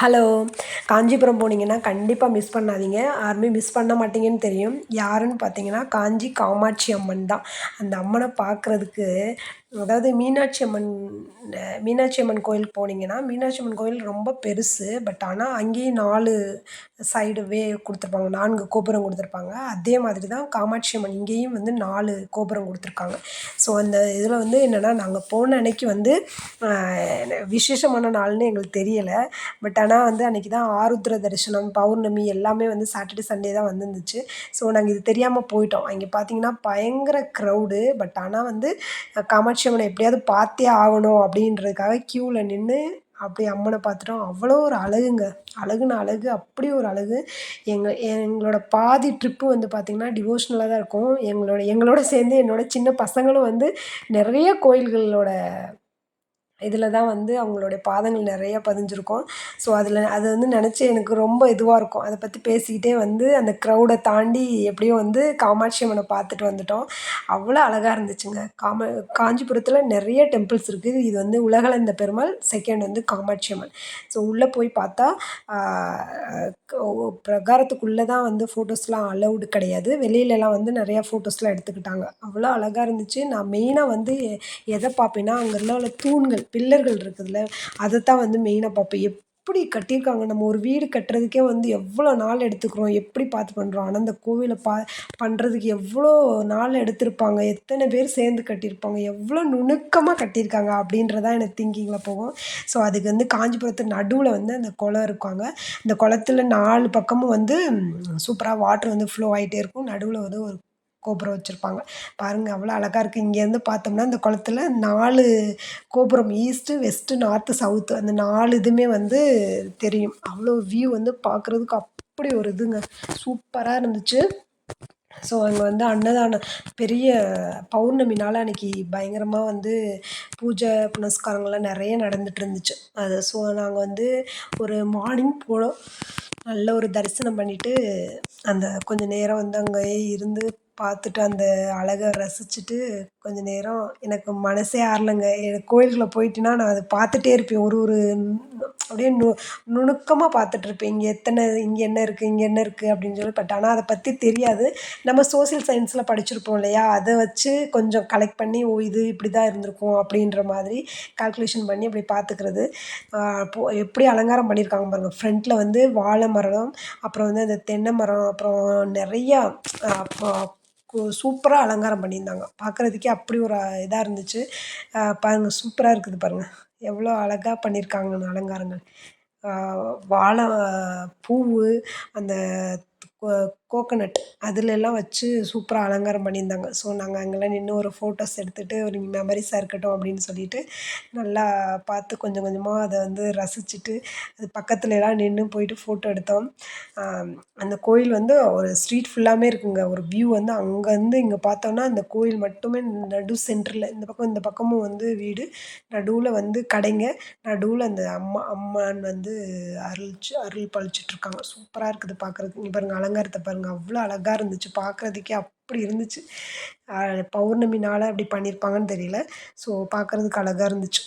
Hello Kanchipuram போனீங்கன்னா கண்டிப்பாக miss பண்ணாதீங்க. யாருமே மிஸ் பண்ண மாட்டீங்கன்னு தெரியும். யாருன்னு பார்த்தீங்கன்னா காஞ்சி காமாட்சி அம்மன் தான். அந்த அம்மனை பார்க்குறதுக்கு அதாவது மீனாட்சி அம்மன் மீனாட்சி அம்மன் கோயிலுக்கு போனீங்கன்னா மீனாட்சி அம்மன் கோயில் ரொம்ப பெருசு. பட் ஆனால் அங்கேயும் நாலு சைடு வே கொடுத்துருப்பாங்க. நான்கு கோபுரம் கொடுத்துருப்பாங்க. அதே மாதிரி தான் காமாட்சி அம்மன் இங்கேயும் வந்து நாலு கோபுரம் கொடுத்துருக்காங்க. ஸோ அந்த இதில் வந்து என்னென்னா நாங்கள் போன அன்னைக்கு வந்து விசேஷமான நாள்னு எங்களுக்கு தெரியலை. பட் ஆனால் வந்து அன்றைக்கி தான் ஆருத்ர தரிசனம் பௌர்ணமி எல்லாமே வந்து சாட்டர்டே சண்டே தான் வந்துருந்துச்சு. ஸோ நாங்கள் இது தெரியாமல் போயிட்டோம். அங்கே பார்த்தீங்கன்னா பயங்கர க்ரௌடு பட் ஆனால் வந்து காமாட்சி அம்மனை எப்படியாவது பார்த்தே ஆகணும் அப்படின்றதுக்காக க்யூவில் நின்று அப்படி அம்மனை பார்த்துட்டோம். அவ்வளோ ஒரு அழகுங்க. அழகுன அழகு அப்படி ஒரு அழகு. எங்கள் எங்களோட பாதி ட்ரிப்பு வந்து பார்த்திங்கன்னா டிவோஷனலாக தான் இருக்கும். எங்களோட எங்களோட சேர்ந்து என்னோட சின்ன பசங்களும் வந்து நிறைய கோயில்களோட இதில் தான் வந்து அவங்களுடைய பாதங்கள் நிறையா பதிஞ்சிருக்கும். ஸோ அதில் அதை வந்து நினச்சி எனக்கு ரொம்ப இதுவாக இருக்கும். அதை பற்றி பேசிக்கிட்டே வந்து அந்த க்ரௌடை தாண்டி எப்படியோ வந்து காமாட்சி அம்மனை பார்த்துட்டு வந்துட்டோம். அவ்வளோ அழகாக இருந்துச்சுங்க. காம காஞ்சிபுரத்தில் நிறைய டெம்பிள்ஸ் இருக்குது இது வந்து உலகளந்த பெருமாள் செகண்ட் வந்து காமாட்சி அம்மன். ஸோ உள்ளே போய் பார்த்தா பிரகாரத்துக்குள்ளே தான் வந்து ஃபோட்டோஸ்லாம் அலௌடு கிடையாது. வெளியிலலாம் வந்து நிறையா ஃபோட்டோஸ்லாம் எடுத்துக்கிட்டாங்க. அவ்வளோ அழகாக இருந்துச்சு. நான் மெயினாக வந்து எதை பார்ப்பேன்னா அங்கே உள்ள தூண்கள். பில்லர்கள் இருக்குதுல்ல அதை தான் வந்து மெயினாக பார்ப்பேன் எப்படி கட்டியிருக்காங்க? நம்ம ஒரு வீடு கட்டுறதுக்கே வந்து எவ்வளோ நாள் எடுத்துக்கிறோம்? எப்படி பார்த்து பண்ணுறோம் ஆனால் அந்த கோவிலை பா பண்ணுறதுக்கு எவ்வளோ நாள் எடுத்திருப்பாங்க? எத்தனை பேர் சேர்ந்து கட்டியிருப்பாங்க? எவ்வளோ நுணுக்கமாக கட்டியிருக்காங்க? அப்படின்றதான் எனக்கு திங்கிங்கில் போகும். ஸோ அதுக்கு வந்து காஞ்சிபுரத்து நடுவில் வந்து அந்த குளம் இருக்காங்க அந்த குளத்துல நாலு பக்கமும் வந்து சூப்பராக வாட்ரு வந்து ஃப்ளோ ஆகிட்டே இருக்கும். நடுவில் வந்து ஒரு கோபுரம் வச்சுருப்பாங்க. பாருங்கள் அவ்வளோ அழகாக இருக்குது இங்கேருந்து பார்த்தோம்னா இந்த குளத்துல நாலு கோபுரம் ஈஸ்ட்டு வெஸ்ட்டு நார்த்து சவுத்து அந்த நாலு இதுவுமே வந்து தெரியும். அவ்வளோ வியூ வந்து பார்க்குறதுக்கு அப்படி ஒரு இதுங்க. சூப்பராக இருந்துச்சு. ஸோ அங்கே வந்து அன்னதானம் பெரிய பௌர்ணமினால் அன்னைக்கு அன்றைக்கி பயங்கரமாக வந்து பூஜை புனஸ்காரங்கள்லாம் நிறைய நடந்துகிட்டு இருந்துச்சு. அது ஸோ நாங்கள் வந்து ஒரு மார்னிங் போனோம். நல்ல ஒரு தரிசனம் பண்ணிவிட்டு அந்த கொஞ்சம் நேரம் வந்து அங்கேயே இருந்து பார்த்துட்டு அந்த அழகை ரசிச்சுட்டு கொஞ்ச நேரம் எனக்கு மனசே ஆறலைங்க. எனக்கு கோயிலுக்குள்ளே போயிட்டேன்னா நான் அதை பார்த்துட்டே இருப்பேன். ஒரு ஒரு அப்படியே நு நுணுக்கமாக பார்த்துட்ருப்பேன் இங்கே எத்தனை இங்கே என்ன இருக்குது இங்கே என்ன இருக்குது அப்படின்னு சொல்லி. பட் ஆனால் அதை பற்றி தெரியாது. நம்ம சோசியல் சயின்ஸில் படிச்சிருப்போம் இல்லையா? அதை வச்சு கொஞ்சம் கலெக்ட் பண்ணி ஓ இது இப்படி தான் இருந்திருக்கும் அப்படின்ற மாதிரி கால்குலேஷன் பண்ணி அப்படி பார்த்துக்கிறது. போ எப்படி அலங்காரம் பண்ணியிருக்காங்க பாருங்கள் ஃப்ரண்ட்டில் வந்து வாழை மரம் அப்புறம் வந்து அந்த தென்னை மரம் அப்புறம் நிறையா சூப்பராக அலங்காரம் பண்ணியிருந்தாங்க. பார்க்குறதுக்கே அப்படி ஒரு இதாக இருந்துச்சு. பாருங்கள் சூப்பராக இருக்குது பாருங்கள் எவ்வளோ அழகாக பண்ணியிருக்காங்கன்னு அலங்காரங்கள். வாழை பூவு அந்த கோகனட் அதுலெல்லாம் வச்சு சூப்பராக அலங்காரம் பண்ணியிருந்தாங்க. ஸோ நாங்கள் அங்கெல்லாம் நின்று ஒரு ஃபோட்டோஸ் எடுத்துகிட்டு ஒரு மெமரிஸாக இருக்கட்டும் அப்படின்னு சொல்லிட்டு நல்லா பார்த்து கொஞ்சம் கொஞ்சமாக அதை வந்து ரசிச்சுட்டு அது பக்கத்துலலாம் நின்று போயிட்டு ஃபோட்டோ எடுத்தோம். அந்த கோயில் வந்து ஒரு ஸ்ட்ரீட் ஃபுல்லாமே இருக்குங்க. ஒரு வியூ வந்து அங்கேருந்து இங்கே பார்த்தோன்னா அந்த கோயில் மட்டுமே நடு சென்டரில் இந்த பக்கம் இந்த பக்கமும் வந்து வீடு. நடுவில் வந்து கடைங்க. நடுவில் அந்த அம்மா அம்மான்னு வந்து அருள் அருள் பழிச்சிட்ருக்காங்க சூப்பராக இருக்குது பார்க்குறதுக்கு இங்கே பாருங்கள் அலங்காரத்தை பாருங்கள் அவ்வளோ அழகாக இருந்துச்சு. பார்க்குறதுக்கே அப்படி இருந்துச்சு. பௌர்ணமி அப்படி பண்ணியிருப்பாங்கன்னு தெரியல. ஸோ பார்க்குறதுக்கு அழகாக இருந்துச்சு.